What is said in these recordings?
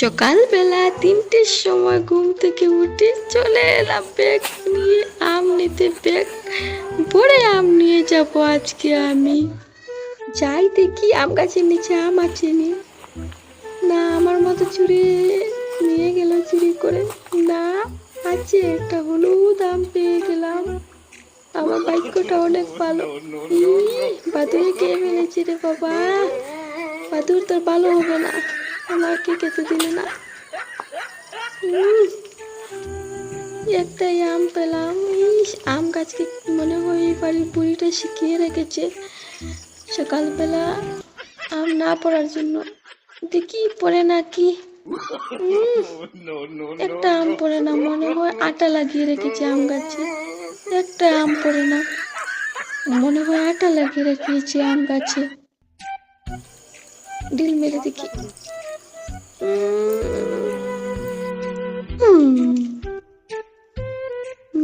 সকালবেলা তিনটের সময় ঘুম থেকে উঠে চলে এলাম ব্যাগ নিয়ে। আম নিতে ব্যাগ, ভরে আম নিয়ে যাব আজকে আমি। যাই দেখি, আম গাছের নিচে আম আছে নি। না, আমার মতো চুরি নিয়ে গেল চুরি করে। না, আছে একটা হলুদ আম পেয়ে গেলাম। আমার বাক্যটা অনেক ভালো। বাদুরে কে ফেলেছে রে বাবা? বাদুর তোর ভালো হবে না। আমাকে খেতে দিলে না। একটাই আম পেলাম। আম গাছকে মনে হয় এই বাড়ির বুড়িটা শিখিয়ে রেখেছে। সকালবেলা আম না পড়ার জন্য। দেখি পড়ে না কি? একটা আম পড়ে না, মনে হয় আটা লাগিয়ে রেখেছে আম গাছে। একটা আম পড়ে না, মনে হয় আটা লাগিয়ে রেখেছে আম গাছে। ডিল মেরে দেখি।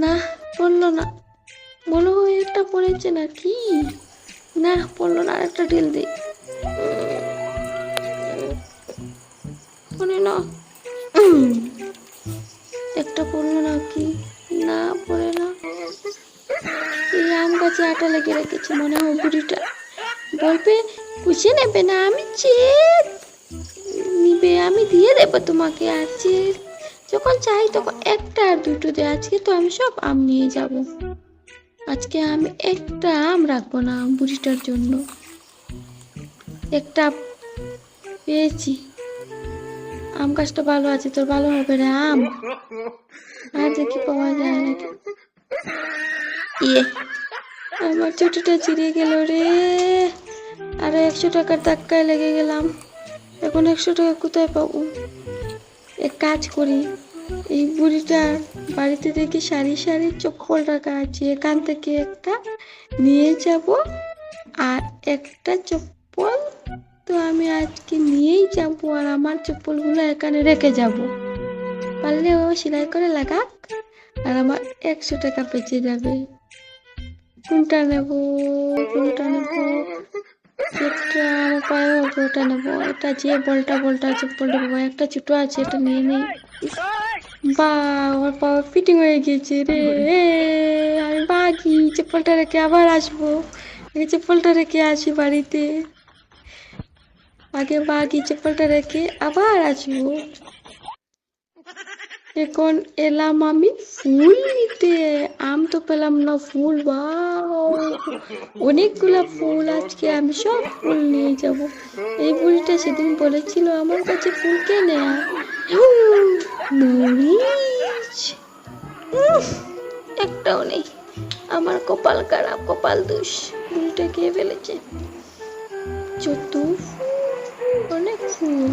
না পড়ল না। হয় একটা পড়েছে না কি না পড়ল না, একটা ডিল দিই পড়ে না একটা পড়ল না কি না, পড়ে না। এই আম গাছে আটা লেগে রেখেছে, মনে হয় বুড়িটা। বলবে কুচে নেবে না, আমি চেয়ে নিবে, আমি দিয়ে দেবো তোমাকে আজকে। যখন চাই তখন একটা আর দুটো দে, আজকে তো আমি সব আম নিয়ে যাব। আজকে আমি একটা আম রাখব না বুড়িটার জন্য। একটা পেয়েছি। আম গাছটা ভালো আছে তোর, ভালো হবে রে আম? আর দেখি পাওয়া যায় নাকি? ইয়ে আমার ছুটিটা চিরিয়ে গেল রে। আরও একশো টাকার ধাক্কায় লেগে গেলাম। এখন একশো টাকা কোথায় পাবো? এক কাজ করি, এই বুড়িটার বাড়িতে দেখি সারি সারি চপ্পল রাখা আছে এখান থেকে একটা নিয়ে যাব আর একটা চপ্পল তো আমি আজকে নিয়েই যাব আর আমার চপ্পলগুলো এখানে রেখে যাব। পারলে ও সেলাই করে লাগাক আর আমার একশো টাকা বেঁচে যাবে। কোনটা নেব? কোনটা নেব? যেটা আমার পায়ে ওটা নেব। এটা যে বলটা বলটা চপ্পলটা বাবা একটা ছোটো আছে, এটা নিয়ে নেই। বা আমার পাওয়া ফিটিং হয়ে গিয়েছে রে। আমি বাকি চপ্পলটা রেখে আবার আসব। আগে চপ্পলটা রেখে আসি বাড়িতে। আগে বাকি চপ্পলটা রেখে আবার আসব। এখন এলাম আমি ফুল নিতে। আম তো পেলাম না ফুল বাও অনেকগুলা ফুল আজকে আমি সব ফুল নিয়ে যাব। এই বুড়িটা সেদিন বলেছিল আমার কাছে ফুল কেনে একটাও নেই। আমার কপাল খারাপ কপাল দোষ। বুড়িটা খেয়ে ফেলেছে। ফুল অনেক ফুল!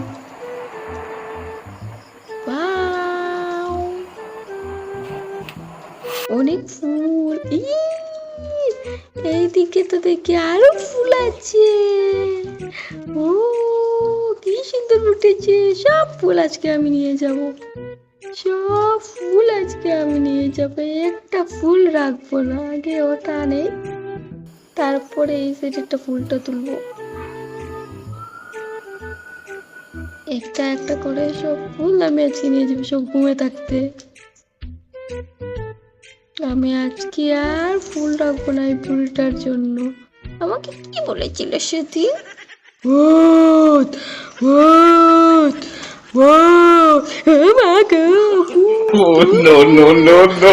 অনেক ফুল। ইস, এইদিকে তো দেখি আরও ফুল আছে। ও, কি সুন্দর উঠেছে। সব ফুল আজকে আমি নিয়ে যাব। সব ফুল আজকে আমি নিয়ে যাব। একটা ফুল রাখব না, আগে ওটা নেই তারপরে এই সাইডেরটা ফুলটা তুলবো। একটা একটা করে সব ফুল আমি আজকে নিয়ে যাব, সব ঘুমে থাকতে। আমি আজকে আর ফুল রাখব না এই ফুলটার জন্য আমাকে কি বলেছিল সেদিন ভূত ভূত ভূত এ মা গো, Oh no no no no!